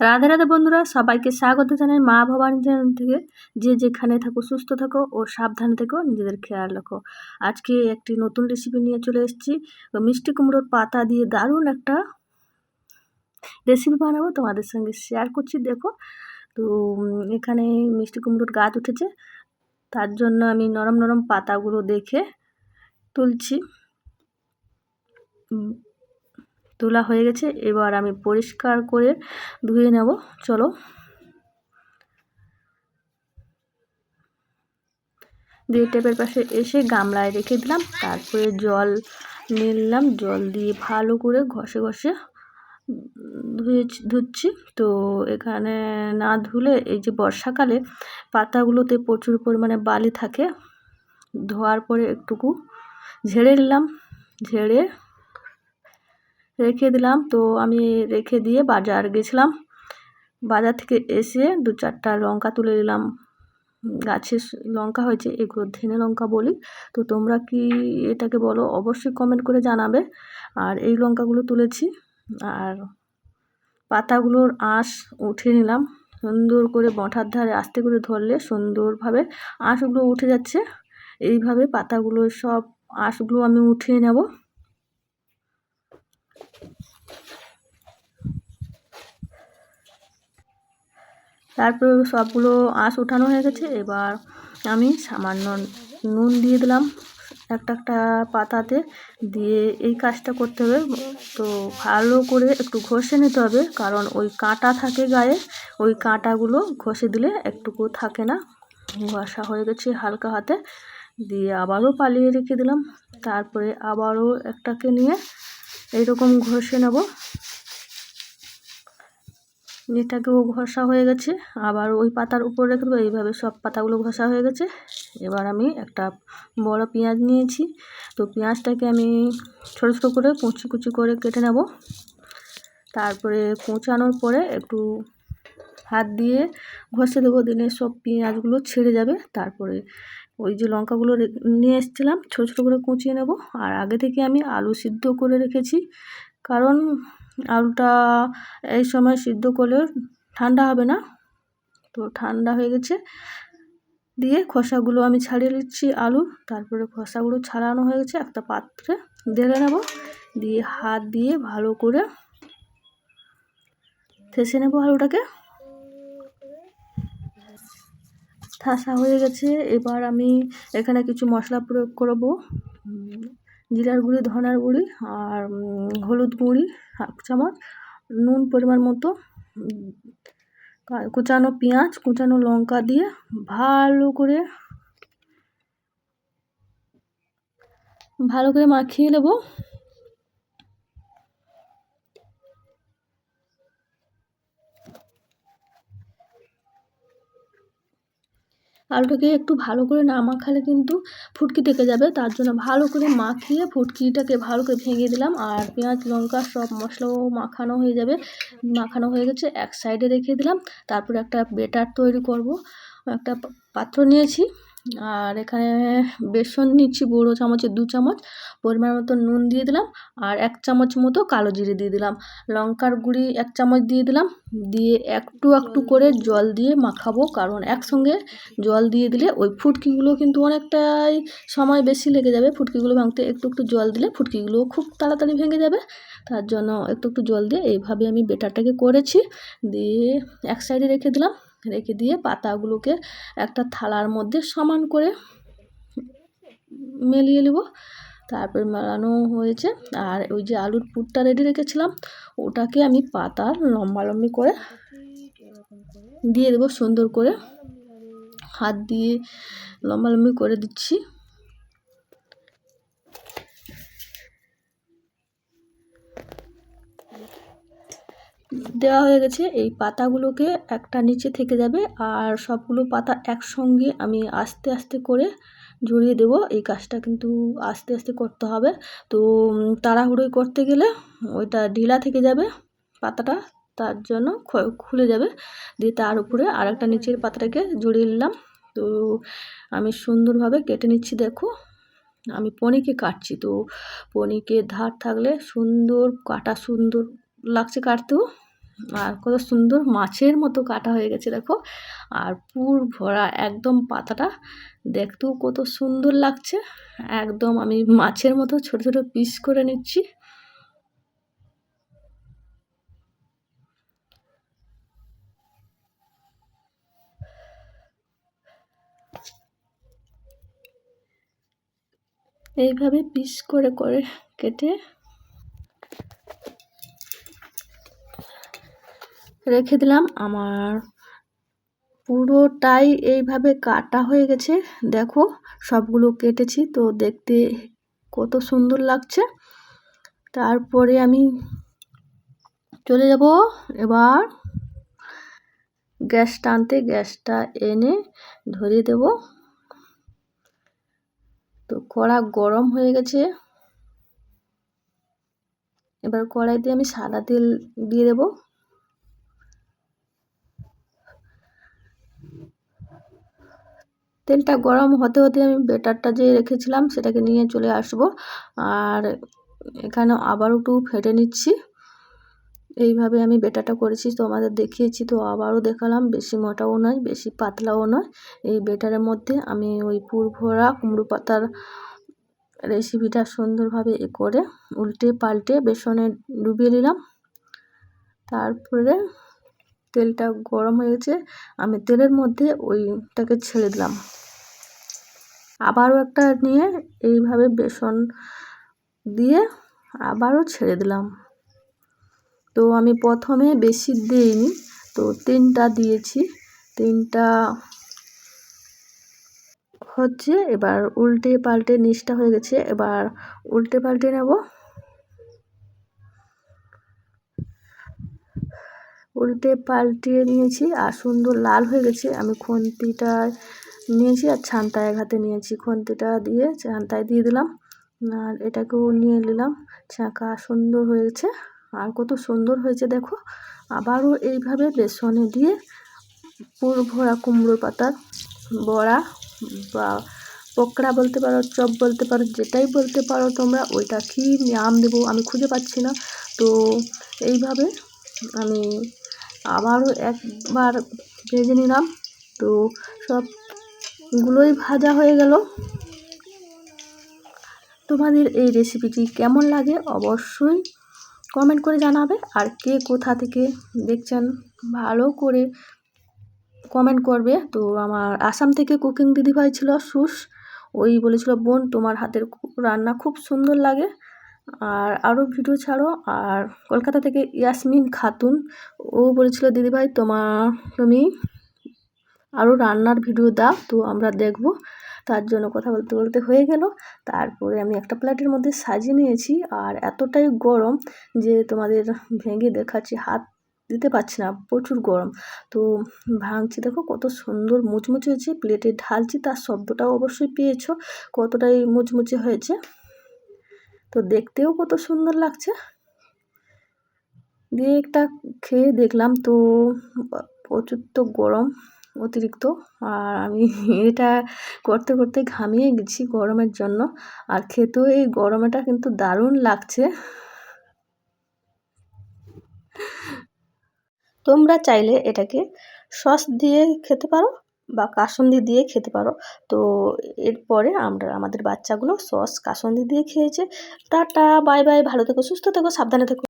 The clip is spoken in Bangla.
রাধে রাধে বন্ধুরা, সবাইকে স্বাগত জানাই মা ভবানী চ্যানেল থেকে। যে যেখানে থাকো, সুস্থ থাকো ও সাবধানে থেকো, নিজেদের খেয়াল রাখো। আজকে একটি নতুন রেসিপি নিয়ে চলে এসেছি। মিষ্টি কুমড়োর পাতা দিয়ে দারুণ একটা রেসিপি বানাবো, তোমাদের সঙ্গে শেয়ার করছি, দেখো। তো এখানে মিষ্টি কুমড়োর গাছ উঠেছে। তার জন্য আমি নরম নরম পাতাগুলো দেখে তুলছি। তোলা হয়ে গেছে। এবার আমি পরিষ্কার করে ধুয়ে নেব। চলো। দিয়ে টেপের পাশে এসে গামলায় রেখে দিলাম। তারপরে জল নিলাম জল দিয়ে ভালো করে ঘষে ঘষে ধুয়ে ধুচ্ছি। তো এখানে না ধুলে এই যে বর্ষাকালে পাতাগুলোতে প্রচুর পরিমাণে বালি থাকে, ধোয়ার পরে একটুকু ঝেড়ে নিলাম। ঝেড়ে রেখে দিলাম। তো আমি রেখে দিয়ে বাজার গেছিলাম। বাজার থেকে এসে দু চারটা লঙ্কা তুলে নিলাম। গাছের লঙ্কা হয়েছে, এগুলো ধেনে লঙ্কা বলি। তো তোমরা কি এটাকে বলো, অবশ্যই কমেন্ট করে জানাবে। আর এই লঙ্কাগুলো তুলেছি। আর পাতাগুলোর আঁশ উঠে নিলাম। সুন্দর করে বঁঠার ধারে আস্তে করে ধরলে সুন্দরভাবে আঁশগুলো উঠে যাচ্ছে। এইভাবে পাতাগুলো সব আঁশগুলো আমি উঠিয়ে নেব। তারপরে সবগুলো আঁশ উঠানো হয়ে গেছে। এবার আমি সামান্য নুন দিয়ে দিলাম। একটা একটা পাতাতে দিয়ে এই কাজটা করতে হবে। তো ভালো করে একটু ঘষে নিতে হবে, কারণ ওই কাঁটা থাকে গায়ে, ওই কাঁটাগুলো ঘষে দিলে একটুকু থাকে না। ঘষা হয়ে গেছে হালকা হাতে। দিয়ে আবারও পালিয়ে রেখে দিলাম। তারপরে আবারও একটাকে নিয়ে এইরকম ঘষে নেব। এটাকেও ঘষা হয়ে গেছে, আবার ওই পাতার উপর রেখে দেবো। এইভাবে সব পাতাগুলো ঘষা হয়ে গেছে। এবার আমি একটা বড় পেঁয়াজ নিয়েছি। তো পেঁয়াজটাকে আমি ছোটো ছোটো করে কুচি কুচি করে কেটে নেব। তারপরে কুচানোর পরে একটু হাত দিয়ে ঘষে দেবো। দিলে সব পেঁয়াজগুলো ছেড়ে যাবে। তারপরে ওই যে লঙ্কাগুলো নিয়ে এসেছিলাম, ছোটো ছোটো করে কুচিয়ে নেব। আর আগে থেকে আমি আলু সিদ্ধ করে রেখেছি। কারণ আলুটা এই সময় সিদ্ধ করলেও ঠান্ডা হবে না? তো ঠান্ডা হয়ে গেছে। দিয়ে খোসাগুলো আমি ছাড়িয়ে নিচ্ছি আলু। তারপরে খোসাগুলো ছাড়ানো হয়ে গেছে একটা পাত্রে ঢেলে নেব। দিয়ে হাত দিয়ে ভালো করে থেসে নেব আলুটাকে। ঠাসা হয়ে গেছে। এবার আমি এখানে কিছু মশলা প্রয়োগ করব। জিরার গুঁড়ি, ধনার গুঁড়ি আর হলুদ গুঁড়ি হাফ চামচ, নুন পরিমাণ মতো কুচানো পেঁয়াজ, কুচানো লঙ্কা দিয়ে ভালো করে ভালো করে মাখিয়ে নেব। আলুটাকে একটু ভালো করে না মাখালে কিন্তু ফুটকি থেকে যাবে। তার জন্য ভালো করে মাখিয়ে ফুটকিটাকে ভালো করে ভেঙে দিলাম আর পেঁয়াজ, লঙ্কা সব মশলাও মাখানো হয়ে যাবে। মাখানো হয়ে গেছে, এক সাইডে রেখে দিলাম। তারপরে একটা বেটার তৈরি করব। একটা পাত্র নিয়েছি। আর এখানে বেসন নিচ্ছি বড়ো চামচের দু চামচ, পরিমাণ মতো নুন দিয়ে দিলাম আর এক চামচ মতো কালো জিরে দিয়ে দিলাম। লঙ্কার গুঁড়ি এক চামচ দিয়ে দিলাম, দিয়ে একটু একটু করে জল দিয়ে মাখাবো কারণ একসঙ্গে জল দিয়ে দিলে ওই ফুটকিগুলো কিন্তু অনেকটাই সময় বেশি লেগে যাবে। ফুটকিগুলো ভাঙতে একটু একটু জল দিলে ফুটকিগুলো খুব তাড়াতাড়ি ভেঙে যাবে। তার জন্য একটু একটু জল দিয়ে এইভাবে আমি বেটারটাকে করেছি, দিয়ে এক সাইডে রেখে দিলাম। রেখে দিয়ে পাতাগুলোকে একটা থালার মধ্যে সমান করে মেলিয়ে নেব। তারপর মেলানো হয়েছে। আর ওই যে আলুর পুরটা রেডি রেখেছিলাম, ওটাকে আমি পাতার লম্বা লম্বি করে দিয়ে দেবো সুন্দর করে। হাত দিয়ে লম্বা লম্বি করে দিচ্ছি। দেওয়া হয়ে গেছে। এই পাতাগুলোকে একটা নিচে থেকে যাবে আর সবগুলো পাতা একসঙ্গে আমি আস্তে আস্তে করে জড়িয়ে দেব। এই কাজটা কিন্তু আস্তে আস্তে করতে হবে। তো তাড়াহুড়োই করতে গেলে ওইটা ঢিলা থেকে যাবে পাতাটা, তার জন্য খুলে যাবে। দিয়ে তার উপরে আর একটা নিচের পাতাটাকে জড়িয়ে নিলাম। তো, আমি সুন্দরভাবে কেটে নিচ্ছি, দেখো। আমি পনিকে কাটছি, তো পনিকে ধার থাকলে সুন্দর, কাটা সুন্দর লাগছে কাটতেও। আর কত সুন্দর মাছের মতো কাটা হয়ে গেছে, দেখো। আর পুর ভরা একদম পাতাটা, দেখতেও কত সুন্দর লাগছে। একদম আমি মাছের মতো ছোট ছোট পিস করে নিচ্ছি। এইভাবে পিস করে করে কেটে রেখে দিলাম। আমার পুরোটাই এইভাবে কাটা হয়ে গেছে। দেখো, সবগুলো কেটেছি তো দেখতে কত সুন্দর লাগছে। তারপরে আমি চলে যাব এবার গ্যাস টানতে গ্যাসটা এনে ধরিয়ে দেব। তো কড়া গরম হয়ে গেছে। এবার কড়াইতে আমি সাদা তেল দিয়ে দেবো। তেলটা গরম হতে হতে আমি বেটারটা যে রেখেছিলাম সেটাকে নিয়ে চলে আসব। আর এখানে আবারও একটু ফেটে নিচ্ছি। এইভাবে আমি বেটাটা করেছি, তোমাদের দেখিয়েছি, তো আবারও দেখালাম। বেশি মোটাও নয়, বেশি পাতলাও নয়। এই বেটারের মধ্যে আমি ওই পুর ভরা কুমড়ো পাতার রেসিপিটা সুন্দরভাবে এ করে উল্টে পাল্টে বেসনে ডুবিয়ে নিলাম। তারপরে তেলটা গরম হয়ে গেছে, আমি তেলের মধ্যে ওইটাকে ছেড়ে দিলাম। আবারও একটা নিয়ে এইভাবে বেসন দিয়ে আবারও ছেড়ে দিলাম। তো আমি প্রথমে বেশি দিইনি, তো তিনটা দিয়েছি। তিনটা হচ্ছে এবার উল্টে পাল্টে নিচটা হয়ে গেছে, এবার উল্টে পাল্টে নেব। উল্টে পাল্টিয়ে নিয়েছি আর সুন্দর লাল হয়ে গেছে। আমি খুন্তিটা নিয়েছি আর ছানটা এক হাতে নিয়েছি। খুন্তিটা দিয়ে ছানটায় দিয়ে দিলাম আর এটাকেও নিয়ে নিলাম। ছাঁকা সুন্দর হয়েছে আর কত সুন্দর হয়েছে দেখো। আবারও এইভাবে বেসনে দিয়ে পুর ভরা কুমড়োর পাতার বড়া বা পকড়া বলতে পারো, চপ বলতে পারো, যেটাই বলতে পারো তোমরা, ওইটা কী নাম দেবো আমি খুঁজে পাচ্ছি না। তো এইভাবে আমি আবারও একবার ভেজে নিলাম। তো সবগুলোই ভাজা হয়ে গেল। তোমাদের এই রেসিপিটি কেমন লাগে অবশ্যই কমেন্ট করে জানাবে। আর কে কোথা থেকে দেখছেন, ভালো করে কমেন্ট করবে। তো আমার আসাম থেকে কুকিং দিদিভাই ছিল সুস ওই বলেছিল, বোন, তোমার হাতের রান্না খুব সুন্দর লাগে। আর আরও ভিডিও ছাড়ো। আর কলকাতা থেকে ইয়াসমিন খাতুন, ও বলেছিল দিদিভাই তোমার তুমি আরও রান্নার ভিডিও দাও, তো আমরা দেখব। তার জন্য কথা বলতে বলতে হয়ে গেল। তারপরে আমি একটা প্লেটের মধ্যে সাজিয়ে নিয়েছি। আর এতটাই গরম যে তোমাদের ভেঙে দেখাচ্ছি, হাত দিতে পারছি না, প্রচুর গরম। তো ভাঙছি, দেখো কত সুন্দর মুচমুচে হয়েছে, প্লেটে ঢালছি, তার শব্দটাও অবশ্যই পেয়েছ, কতটাই মুচমুচে হয়েছে। তো দেখতেও কত সুন্দর লাগছে। দিয়ে একটা খেয়ে দেখলাম, তো প্রচুর তো গরম। অতিরিক্ত। আর আমি এটা করতে করতে ঘামিয়ে গেছি গরমের জন্য। আর খেতেও এই গরমেটা কিন্তু দারুণ লাগছে। তোমরা চাইলে এটাকে সস দিয়ে খেতে পারো বা কাসন্দি দিয়ে খেতে পারো। তো এরপরে আমরা, আমাদের বাচ্চাগুলো সস কাসন্দি দিয়ে খেয়েছে। টাটা, বাই বাই, ভালো থেকো, সুস্থ থেকো, সাবধানে থেকো।